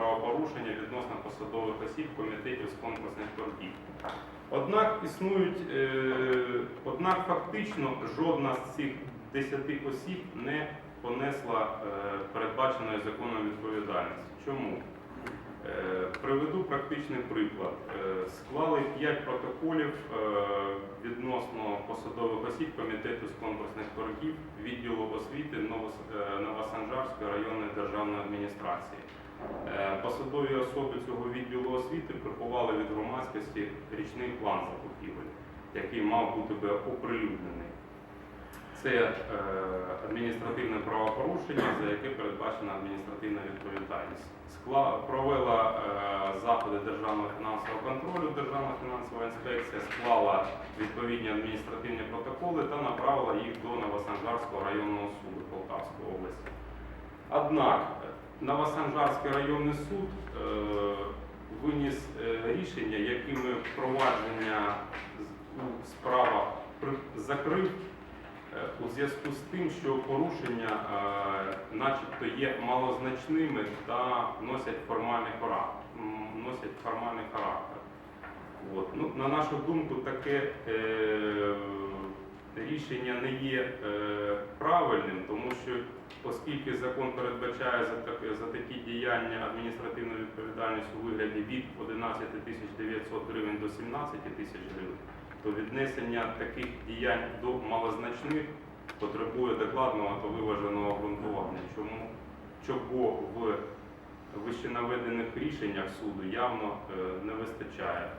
правопорушення відносно посадових осіб комітетів з конкурсних торгів. Однак існують, е, однак фактично жодна з цих 10 осіб не понесла е, передбаченої законом відповідальності. Чому? Е, Приведу практичний приклад. Склали 5 протоколів відносно посадових осіб комітету з конкурсних торгів відділу освіти Новосанжарської районної державної адміністрації. Посадові особи цього відділу освіти приховали від громадськості річний план закупівель, який мав бути би оприлюднений. Це е, адміністративне правопорушення, за яке передбачена адміністративна відповідальність. Скла... Провела е, заходи державного фінансового контролю, Державна фінансова інспекція склала відповідні адміністративні протоколи та направила їх до Новосанжарського районного суду Полтавської області. Однак Новосанжарський районний суд е, виніс е, рішення, якими провадження з- у справах закрив е, у зв'язку з тим, що порушення начебто є малозначними та носять формальний характер. Носять формальний характер. От. Ну, на нашу думку, таке рішення не є е, правильним, тому що оскільки закон передбачає за, так- за такі діяння адміністративну відповідальність у вигляді від 11 тисяч 900 гривень до 17 тисяч гривень, то віднесення таких діянь до малозначних потребує докладного та виваженого обґрунтування. Чому чого в вищенаведених рішеннях суду явно е, не вистачає.